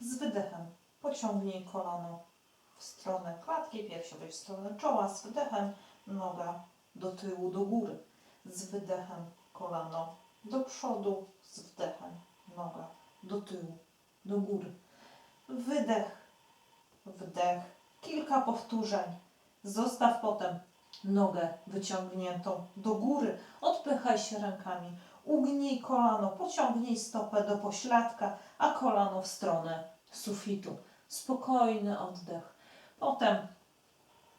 Z wydechem pociągnij kolano w stronę klatki piersiowej, w stronę czoła. Z wydechem noga do tyłu, do góry. Z wydechem kolano do przodu. Z wdechem noga do tyłu, do góry. Wydech, wdech. Kilka powtórzeń. Zostaw potem nogę wyciągniętą do góry. Odpychaj się rękami. Ugnij kolano, pociągnij stopę do pośladka, a kolano w stronę sufitu. Spokojny oddech. Potem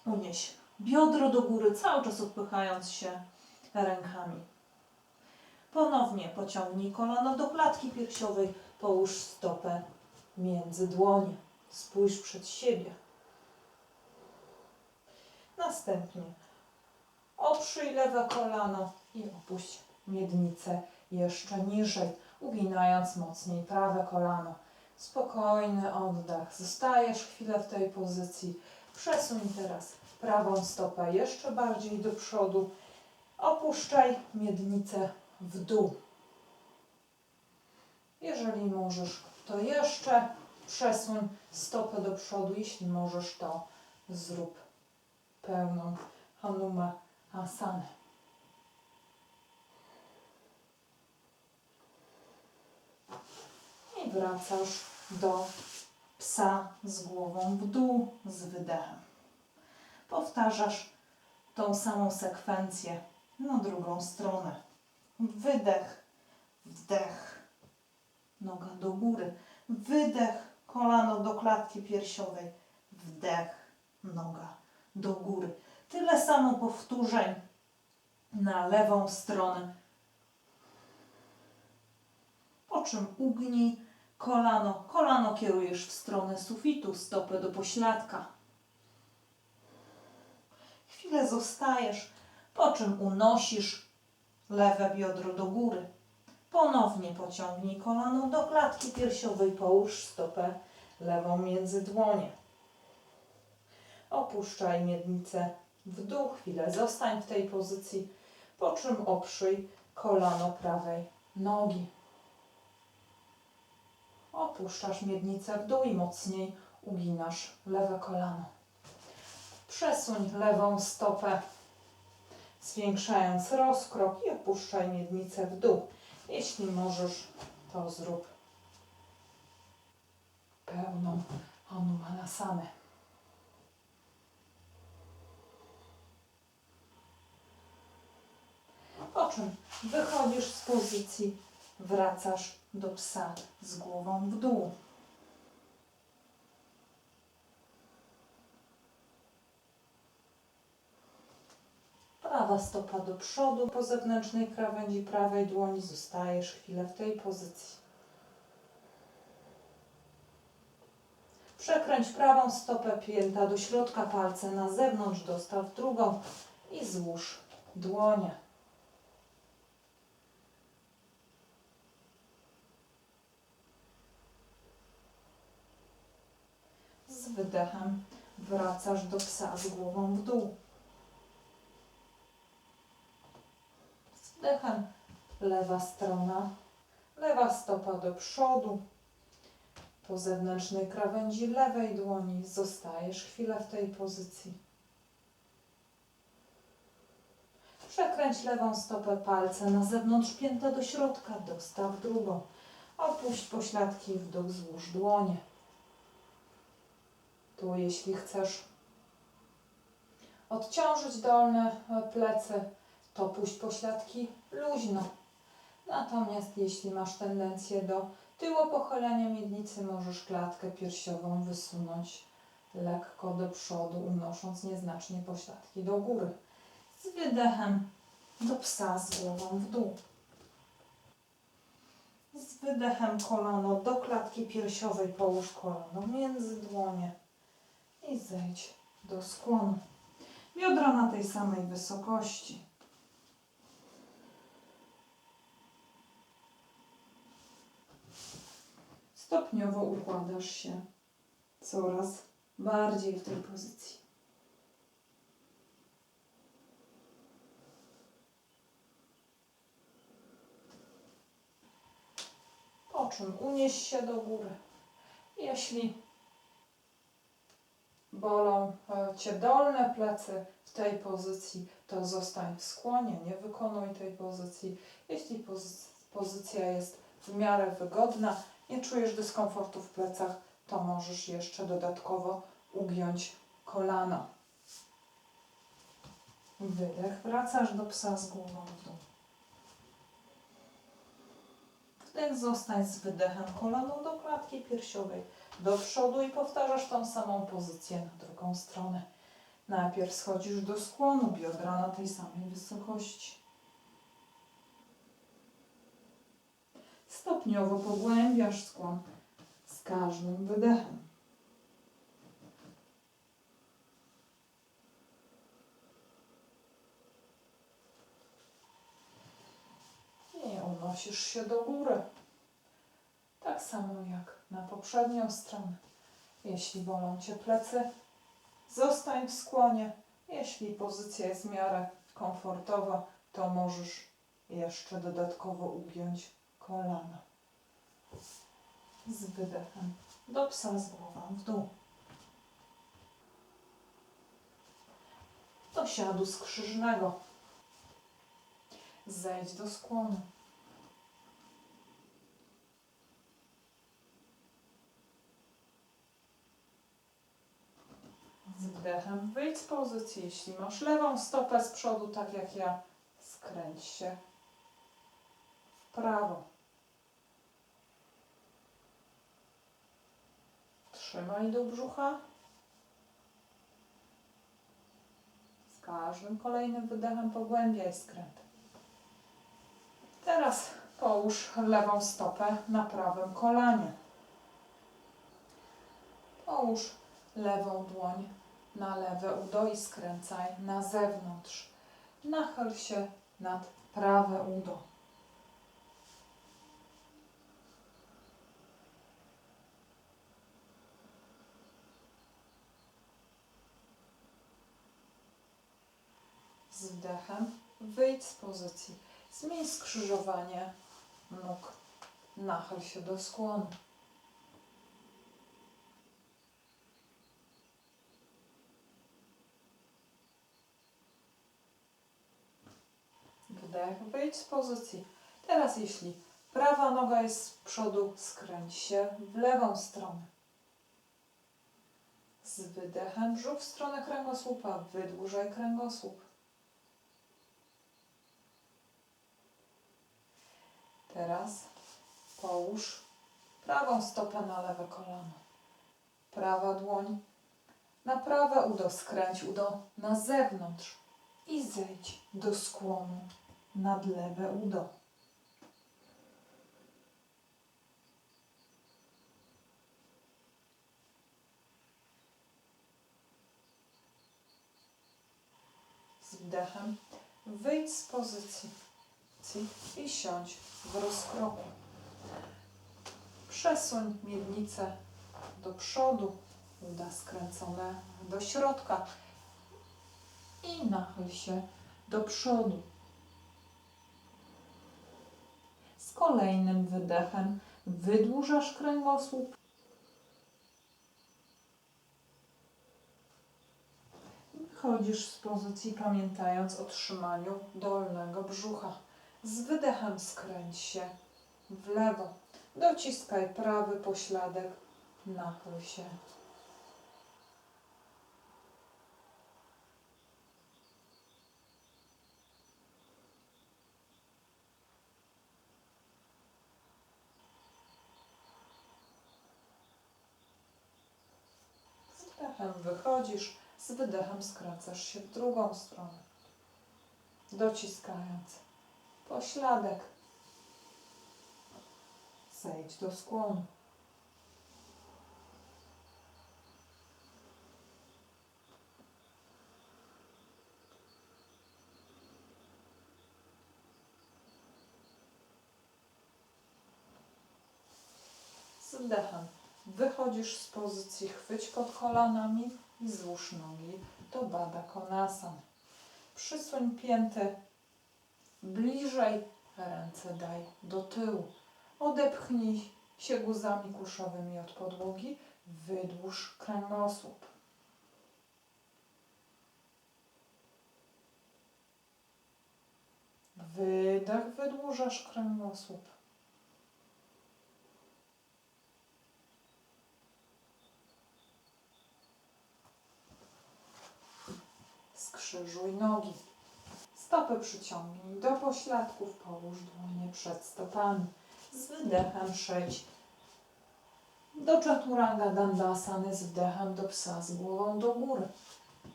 unieś biodro do góry, cały czas odpychając się rękami. Ponownie pociągnij kolano do klatki piersiowej, połóż stopę między dłonie. Spójrz przed siebie. Następnie oprzyj lewe kolano i opuść miednicę jeszcze niżej, uginając mocniej prawe kolano. Spokojny oddech. Zostajesz chwilę w tej pozycji. Przesuń teraz prawą stopę jeszcze bardziej do przodu. Opuszczaj miednicę w dół. Jeżeli możesz, to jeszcze przesuń stopę do przodu. Jeśli możesz, to zrób pełną Hanuma Asanę. Wracasz do psa z głową w dół, z wydechem. Powtarzasz tą samą sekwencję na drugą stronę. Wydech, wdech, noga do góry, wydech, kolano do klatki piersiowej, wdech, noga do góry. Tyle samo powtórzeń na lewą stronę. Po czym ugnij kolano. Kolano kierujesz w stronę sufitu, stopę do pośladka. Chwilę zostajesz, po czym unosisz lewe biodro do góry. Ponownie pociągnij kolano do klatki piersiowej, połóż stopę lewą między dłonie. Opuszczaj miednicę w dół, chwilę zostań w tej pozycji, po czym oprzyj kolano prawej nogi. Opuszczasz miednicę w dół i mocniej uginasz lewe kolano. Przesuń lewą stopę, zwiększając rozkrok i opuszczaj miednicę w dół. Jeśli możesz, to zrób pełną Hanumanasane. Po czym wychodzisz z pozycji, wracasz do psa z głową w dół. Prawa stopa do przodu po zewnętrznej krawędzi prawej dłoni. Zostajesz chwilę w tej pozycji. Przekręć prawą stopę pięta do środka, palce na zewnątrz, dostaw drugą i złóż dłonie. Wydechem wracasz do psa z głową w dół. Z wdechem lewa strona, lewa stopa do przodu. Po zewnętrznej krawędzi lewej dłoni zostajesz chwilę w tej pozycji. Przekręć lewą stopę palce na zewnątrz, pięta do środka, dostaw drugą. Opuść pośladki w dół, złóż dłonie. Tu, jeśli chcesz odciążyć dolne e, plecy, to puść pośladki luźno. Natomiast jeśli masz tendencję do tyłopochylenia miednicy, możesz klatkę piersiową wysunąć lekko do przodu, unosząc nieznacznie pośladki do góry. Z wydechem do psa z głową w dół. Z wydechem kolano do klatki piersiowej, połóż kolano między dłonie i zejdź do skłonu. Biodra na tej samej wysokości. Stopniowo układasz się coraz bardziej w tej pozycji. Po czym unieś się do góry Jeśli bolą e, Cię dolne plecy w tej pozycji, to zostań w skłonie, nie wykonuj tej pozycji. Jeśli pozy- pozycja jest w miarę wygodna, nie czujesz dyskomfortu w plecach, to możesz jeszcze dodatkowo ugiąć kolano. Wydech, wracasz do psa z głową w dół. Wdech, zostań z wydechem kolano do klatki piersiowej, do przodu i powtarzasz tą samą pozycję na drugą stronę. Najpierw schodzisz do skłonu, biodra na tej samej wysokości. Stopniowo pogłębiasz skłon z każdym wydechem. I unosisz się do góry. Tak samo jak na poprzednią stronę. Jeśli bolą Cię plecy, zostań w skłonie. Jeśli pozycja jest w miarę komfortowa, to możesz jeszcze dodatkowo ugiąć kolana. Z wydechem do psa z głową w dół. Do siadu skrzyżnego. Zejdź do skłonu. Z wdechem wyjdź z pozycji. Jeśli masz lewą stopę z przodu, tak jak ja, skręć się w prawo. Trzymaj do brzucha. Z każdym kolejnym wydechem pogłębiaj skręt. Teraz połóż lewą stopę na prawym kolanie. Połóż lewą dłoń na lewe udo i skręcaj na zewnątrz. Nachyl się nad prawe udo. Z wdechem wyjdź z pozycji. Zmień skrzyżowanie nóg. Nachyl się do skłonu. Wdech, wyjdź z pozycji. Teraz jeśli prawa noga jest z przodu, skręć się w lewą stronę. Z wydechem brzuch w stronę kręgosłupa, wydłużaj kręgosłup. Teraz połóż prawą stopę na lewe kolano. Prawa dłoń na prawe udo, skręć udo na zewnątrz i zejdź do skłonu nad lewe udo. Z wdechem wyjdź z pozycji i siądź w rozkroku. Przesuń miednicę do przodu, uda skręcone do środka i nachyl się do przodu. Z kolejnym wydechem wydłużasz kręgosłup. Chodzisz z pozycji pamiętając o trzymaniu dolnego brzucha. Z wydechem skręć się w lewo. Dociskaj prawy pośladek, nachyl się. Z wdechem wychodzisz, z wydechem skracasz się w drugą stronę. Dociskając pośladek. Zejdź do skłonu. Z wdechem wychodzisz z pozycji chwyć pod kolanami i złóż nogi do Bada Konasan. Przysuń pięty bliżej, ręce daj do tyłu. Odepchnij się guzami kuszowymi od podłogi, wydłuż kręgosłup. Wydech, wydłużasz kręgosłup. Skrzyżuj nogi. Stopy przyciągnij do pośladków, połóż dłonie przed stopami. Z wydechem przejdź do Chaturanga Dandasany, z wdechem do psa, z głową do góry.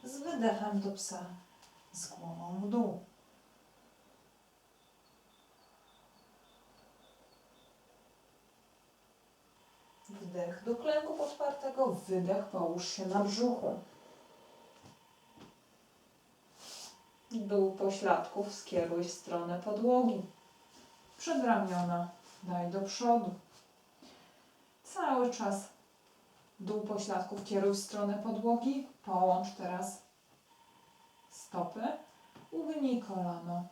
Z wydechem do psa, z głową w dół. Wdech do klęku podpartego, wydech połóż się na brzuchu. Dół pośladków skieruj w stronę podłogi. Przedramiona daj do przodu. Cały czas dół pośladków kieruj w stronę podłogi. Połącz teraz stopy. Ugnij kolano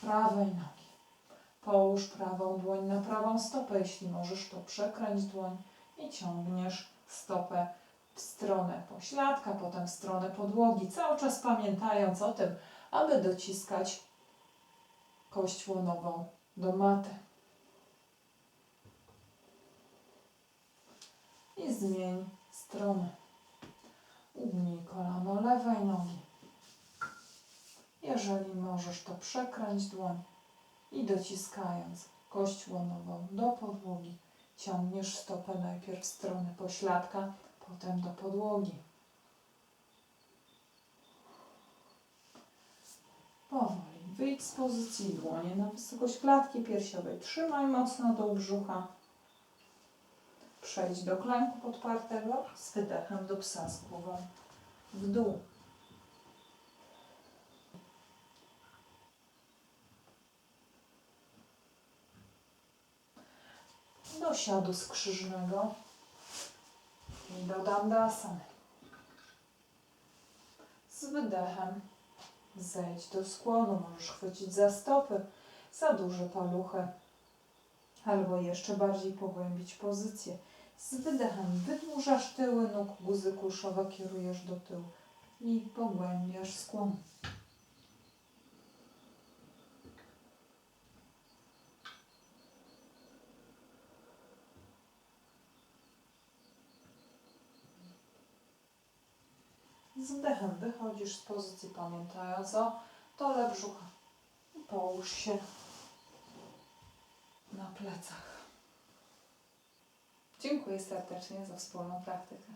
prawej nogi. Połóż prawą dłoń na prawą stopę, jeśli możesz, to przekręć dłoń i ciągniesz stopę w stronę pośladka, potem w stronę podłogi, cały czas pamiętając o tym, aby dociskać kość łonową do maty. I zmień stronę. Ugnij kolano lewej nogi. Jeżeli możesz, to przekręć dłoń i dociskając kość łonową do podłogi, ciągniesz stopę najpierw w stronę pośladka, potem do podłogi. Powoli wyjdź z pozycji dłonie na wysokość klatki piersiowej. Trzymaj mocno do brzucha. Przejdź do klęku podpartego z wydechem do psa z głową w dół. Do siadu skrzyżnego i do dandasany. Z wydechem Zejdź do skłonu, możesz chwycić za stopy, za duże paluchy, albo jeszcze bardziej pogłębić pozycję. Z wydechem wydłużasz tyły nóg, guzy kuszowe kierujesz do tyłu i pogłębiasz skłon. Z wdechem wychodzisz z pozycji, pamiętając o dole brzucha. Połóż się na plecach. Dziękuję serdecznie za wspólną praktykę.